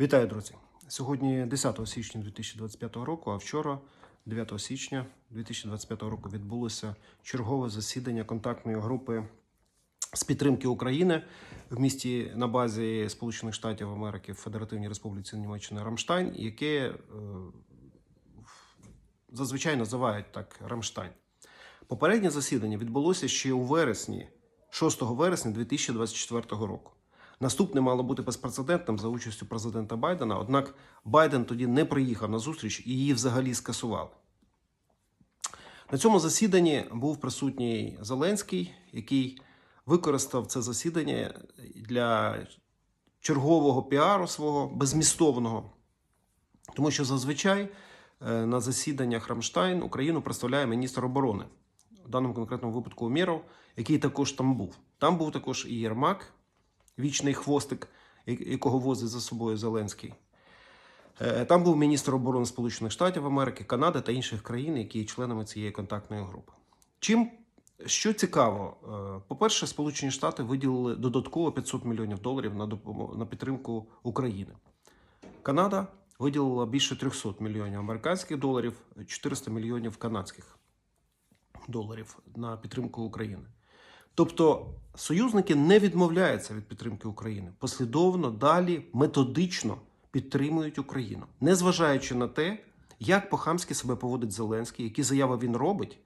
Вітаю, друзі! Сьогодні 10 січня 2025 року, а вчора, 9 січня 2025 року, відбулося чергове засідання контактної групи з підтримки України в місті на базі Сполучених Штатів Америки в Федеративній Республіці Німеччини Рамштайн, яке е, зазвичай називають так Рамштайн. Попереднє засідання відбулося ще у вересні, 6 вересня 2024 року. Наступне мало бути безпрецедентним за участю президента Байдена. Однак Байден тоді не приїхав на зустріч і її взагалі скасували. На цьому засіданні був присутній Зеленський, який використав це засідання для чергового піару свого безмістовного, тому що зазвичай е, на засіданнях Рамштайн Україну представляє міністр оборони, в даному конкретному випадку Умєров, який також там був. Там був також і Єрмак, вічний хвостик, якого возить за собою Зеленський. Е, Там був міністр оборони Сполучених Штатів Америки, Канади та інших країн, які є членами цієї контактної групи. Чим що цікаво, е, по-перше, Сполучені Штати виділили додатково 500 мільйонів доларів на допомогу на підтримку України. Канада виділила більше 300 мільйонів американських доларів, 400 мільйонів канадських доларів на підтримку України. Тобто союзники не відмовляються від підтримки України, послідовно далі методично підтримують Україну, незважаючи на те, як по-хамськи себе поводить Зеленський, які заяви він робить,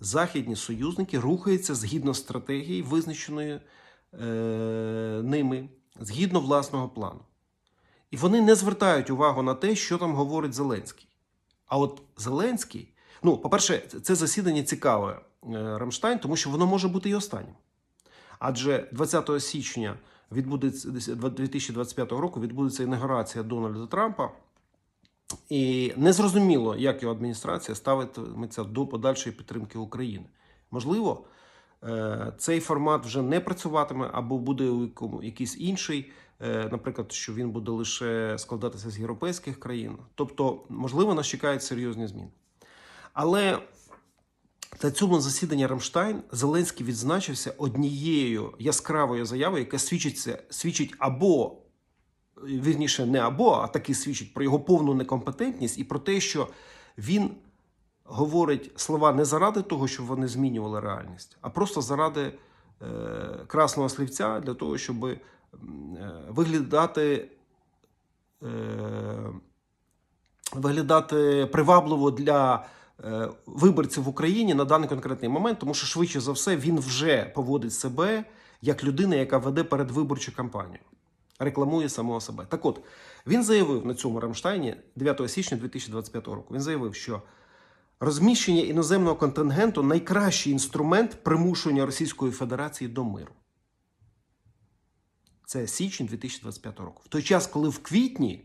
західні союзники рухаються згідно стратегії, визначеної е, ними, згідно власного плану. І вони не звертають увагу на те, що там говорить Зеленський. А от Зеленський, ну, по-перше, це засідання цікаве е, Рамштайн, тому що воно може бути і останнім. Адже 20 січня відбудеться 2025 року відбудеться інаугурація Дональда Трампа, і незрозуміло, як його адміністрація ставитиметься до подальшої підтримки України. Можливо, е, цей формат вже не працюватиме або буде у якийсь інший, е, наприклад, що він буде лише складатися з європейських країн. Тобто, можливо, нас чекають серйозні зміни. Але на цьому засіданні Рамштайн Зеленський відзначився однією яскравою заявою, яка свідчиться, свідчить або вірніше, не або, а таки свідчить про його повну некомпетентність і про те, що він говорить слова не заради того, щоб вони змінювали реальність, а просто заради е, красного слівця для того, щоб е, виглядати. Е, виглядати привабливо для виборців в Україні на даний конкретний момент, тому що швидше за все він вже поводить себе як людина, яка веде передвиборчу кампанію, рекламує самого себе. Так от він заявив на цьому Рамштайні 9 січня 2025 року. Він заявив, що розміщення іноземного контингенту найкращий інструмент примушування Російської Федерації до миру. Це січень 2025 року. В той час, коли в квітні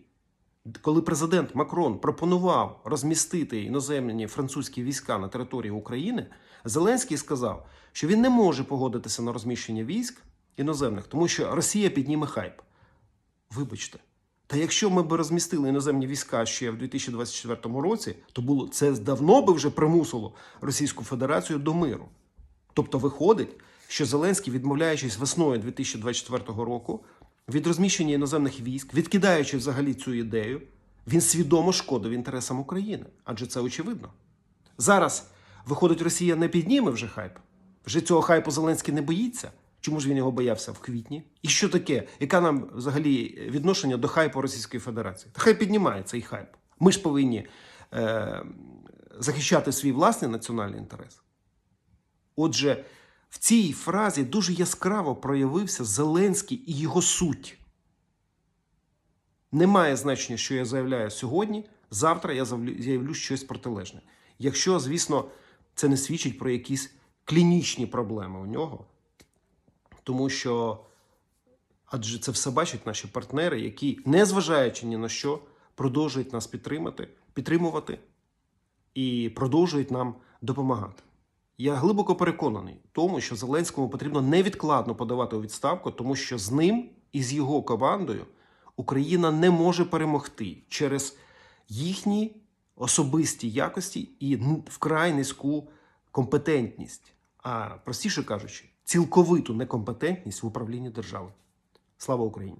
коли президент Макрон пропонував розмістити іноземні французькі війська на території України, Зеленський сказав, що він не може погодитися на розміщення військ іноземних, тому що Росія підніме хайп. Вибачте. Та якщо ми б розмістили іноземні війська ще в 2024 році, то було це давно би вже примусило Російську Федерацію до миру. Тобто виходить, що Зеленський, відмовляючись весною 2024 року від розміщення іноземних військ, відкидаючи взагалі цю ідею, він свідомо шкодив інтересам України, адже це очевидно. Зараз, виходить, Росія не підніме вже хайп. Вже цього хайпу Зеленський не боїться. Чому ж він його боявся в квітні? І що таке? Яке нам взагалі відношення до хайпу Російської Федерації? Та хай піднімає цей хайп. Ми ж повинні е, захищати свій власний національний інтерес. Отже, в цій фразі дуже яскраво проявився Зеленський і його суть. Немає значення, що я заявляю сьогодні. Завтра я заявлю щось протилежне. Якщо, звісно, це не свідчить про якісь клінічні проблеми у нього, тому що адже це все бачать наші партнери, які, незважаючи ні на що, продовжують нас підтримати, підтримувати і продовжують нам допомагати. Я глибоко переконаний тому, що Зеленському потрібно невідкладно подавати у відставку, тому що з ним і з його командою Україна не може перемогти через їхні особисті якості і вкрай низьку компетентність, а простіше кажучи, цілковиту некомпетентність в управлінні державою. Слава Україні!